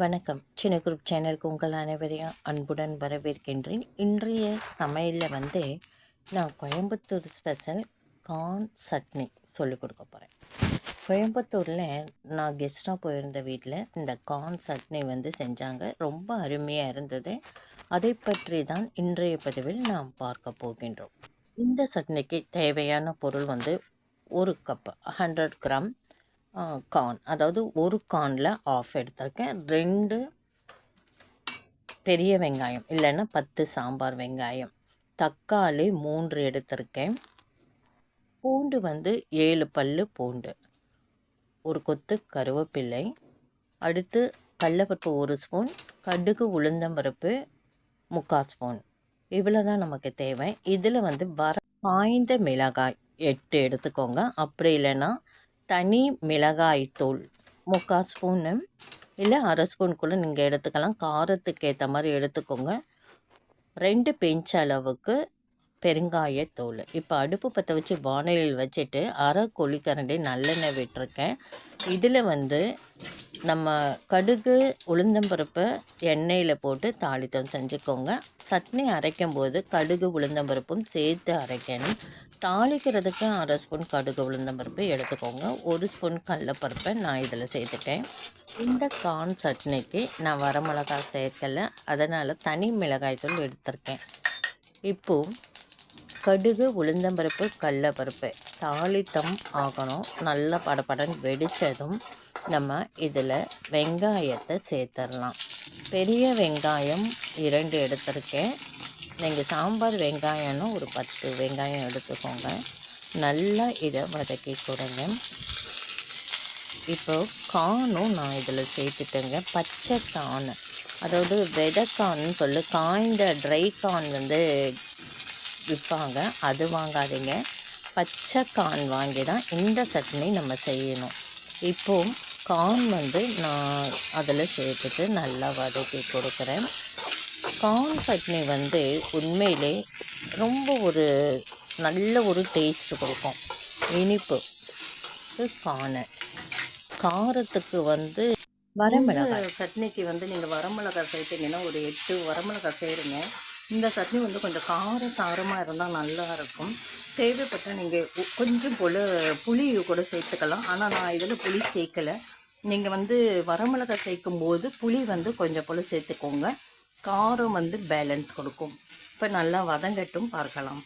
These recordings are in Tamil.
வணக்கம். சின்ன குரூப் சேனலுக்கு உங்கள் அனைவரையும் அன்புடன் வரவேற்கின்றேன். இன்றைய சமையலில் வந்து நான் கோயம்புத்தூர் ஸ்பெஷல் கார்ன் சட்னி சொல்லிக் கொடுக்க போகிறேன் கோயம்புத்தூரில் நான் கெஸ்ட்டாக போயிருந்த வீட்டில் இந்த கார்ன் சட்னி வந்து செஞ்சாங்க. ரொம்ப அருமையாக இருந்தது. அதை பற்றி தான் இன்றைய பதிவில் நாம் பார்க்க போகின்றோம். இந்த சட்னிக்கு தேவையான பொருள் வந்து ஒரு கப் ஹண்ட்ரட் கிராம் கார்ன் அதாவது ஒரு கார்னில் ஆஃப் எடுத்திருக்கேன். ரெண்டு பெரிய வெங்காயம் இல்லைன்னா பத்து சாம்பார் வெங்காயம். தக்காளி மூன்று எடுத்திருக்கேன். பூண்டு வந்து ஏழு பல் பூண்டு. ஒரு கொத்து கருவேப்பிள்ளை அடுத்து கடலப்பருப்பு ஒரு ஸ்பூன். கடுகு உளுந்தம்பருப்பு முக்கால் ஸ்பூன். இவ்வளோ தான் நமக்கு தேவை. இதில் வந்து வர காய்ந்த மிளகாய் எட்டு எடுத்துக்கோங்க. அப்படி இல்லைன்னா தனி மிளகாய்த்தூள் முக்கால் ஸ்பூனு. இல்லை அரை ஸ்பூனுக்குள்ளே நீங்கள் எடுத்துக்கலாம். காரத்துக்கு ஏற்ற மாதிரி எடுத்துக்கோங்க. ரெண்டு பெஞ்ச் அளவுக்கு பெருங்காயத்தூள் இப்போ அடுப்பு பற்ற வச்சு வானலியில் வச்சுட்டு அரை கொழிக்கரண்டி நல்லெண்ணெய் விட்டுருக்கேன். இதில் வந்து நம்ம கடுகு உளுந்தம்பருப்பை எண்ணெயில் போட்டு தாளித்தம் செஞ்சுக்கோங்க. சட்னி அரைக்கும் போது கடுகு உளுந்தம்பருப்பும் சேர்த்து அரைக்கணும். தாளிக்கிறதுக்கு அரை ஸ்பூன் கடுகு உளுந்தம்பருப்பு எடுத்துக்கோங்க. ஒரு ஸ்பூன் கடலப்பருப்பை நான் இதில் சேர்த்துட்டேன். இந்த கார்ன் சட்னிக்கு நான் வரமிளகாய் சேர்க்கலை. அதனால் தனி மிளகாய் தூள் எடுத்திருக்கேன். இப்போது கடுகு உளுந்தம்பருப்பு கடலப்பருப்பு தாளித்தம் ஆகணும். நல்லா படப்படன் வெடித்ததும் நம்ம இதில் வெங்காயத்தை சேர்த்துடலாம் பெரிய வெங்காயம் இரண்டு எடுத்திருக்கேன். நீங்கள் சாம்பார் வெங்காயம்னு ஒரு பத்து வெங்காயம் எடுத்துக்கோங்க. நல்லா இதை வதக்கி கொடுங்க. இப்போ காணும் நான் இதில் சேர்த்துட்டேங்க. பச்சை கான். அதாவது வெதைக்கான்னு சொல்லி காய்ந்த ட்ரை கான் வந்து விற்பாங்க. அது வாங்காதீங்க. பச்சை கான் வாங்கி தான் இந்த சட்னி நம்ம செய்யணும். இப்போது கார்ன் வந்து நான் அதில் சேர்த்துட்டு நல்லா வதக்கி கொடுக்குறேன். கார்ன் சட்னி வந்து உண்மையிலே ரொம்ப ஒரு நல்ல ஒரு டேஸ்ட் கொடுக்கும். இனிப்பு காண. காரத்துக்கு வந்து வரமிளகாய் சட்னிக்கு வந்து நீங்கள் வரமிளகாய் சேர்த்தீங்கன்னா ஒரு எட்டு வரமிளகாய் சேருங்க. இந்த சட்னி வந்து கொஞ்சம் காரம் சாரமாக இருந்தால் நல்லா இருக்கும். தேவைப்பட்டால் நீங்கள் கொஞ்சம் போல் புளி கூட சேர்த்துக்கலாம். ஆனால் நான் இதில் புளி சேர்க்கலை. நீங்கள் வந்து வரமிளகாய் சேர்க்கும் போது புளி வந்து கொஞ்சம் போல் சேர்த்துக்கோங்க. காரம் வந்து பேலன்ஸ் கொடுக்கும். இப்போ நல்லா வதங்கட்டும் பார்க்கலாம்.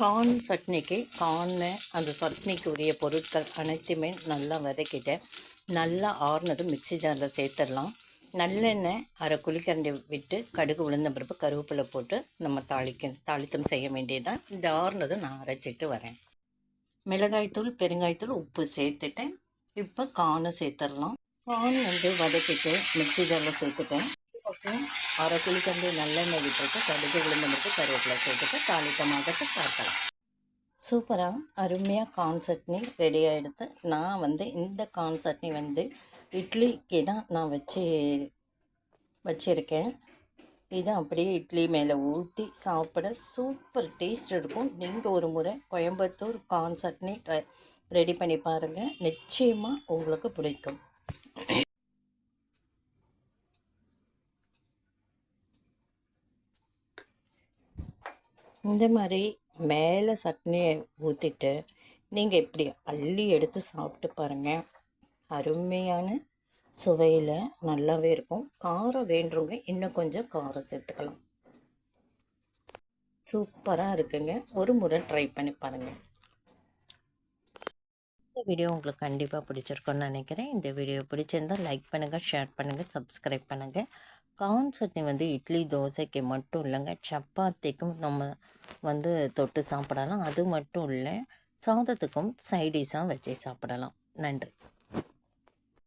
கார்ன் சட்னிக்கு கார்னு அந்த சட்னிக்கு உரிய பொருட்கள் அனைத்துமே நல்லா வதக்கிட்டேன் நல்லா ஆறுனது மிக்சி ஜாரில் சேர்த்துடலாம். நல்லெண்ணெய் அரை குளிக்கரண்டி விட்டு கடுகு உளுந்த பிறப்பு கருவேப்பிலை போட்டு நம்ம தாளிக்க தாளித்தம் செய்ய வேண்டியதான் இந்த ஆறுனதும் நான் அரைச்சிட்டு வரேன். மிளகாய்த்தூள் பெருங்காய்த்தூள் உப்பு சேர்த்துட்டேன் இப்போ கானு சேர்த்துடலாம். கான் வந்து வதக்கிட்டு மிக்சி ஜாரில் சேர்த்துட்டேன். அப்புறம் அரை குழிக்கண்டு நல்லெண்ணெய் விட்டுட்டு கடுகு விழுந்தமிட்டு கருவேப்பிலை சேர்த்துட்டு தாளித்தமாகட்டு பார்க்கலாம். சூப்பராக அருமையாக கான் சட்னி ரெடி ஆகிடுது நான் வந்து இந்த கான் சட்னி வந்து இட்லிக்கு தான் நான் வச்சு வச்சுருக்கேன். இதை அப்படியே இட்லி மேலே ஊற்றி சாப்பிட சூப்பர் டேஸ்ட் இருக்கும். நீங்கள் ஒரு முறை கோயம்புத்தூர் கான் சட்னி ட்ரை ரெடி பண்ணி பாருங்கள் நிச்சயமாக உங்களுக்கு பிடிக்கும். இந்த மாதிரி மேலே சட்னியை ஊற்றிட்டு நீங்கள் இப்படி அள்ளி எடுத்து சாப்பிட்டு பாருங்கள் அருமையான சுவையில் நல்லாவே இருக்கும். காரம் வேண்டுறவங்க இன்னும் கொஞ்சம் காரம் சேர்த்துக்கலாம். சூப்பராக இருக்குங்க. ஒரு முறை ட்ரை பண்ணி பாருங்கள் இந்த வீடியோ உங்களுக்கு கண்டிப்பாக பிடிச்சிருக்கோன்னு நினைக்கிறேன். இந்த வீடியோ பிடிச்சிருந்தால் லைக் பண்ணுங்கள் ஷேர் பண்ணுங்கள் சப்ஸ்கிரைப் பண்ணுங்கள் கார்ன் சட்னி வந்து இட்லி தோசைக்கு மட்டும் இல்லைங்க. சப்பாத்திக்கும் நம்ம வந்து தொட்டு சாப்பிடலாம். அது மட்டும் இல்லை சாதத்துக்கும் சைடிஷாக வச்சு சாப்பிடலாம். நன்றி.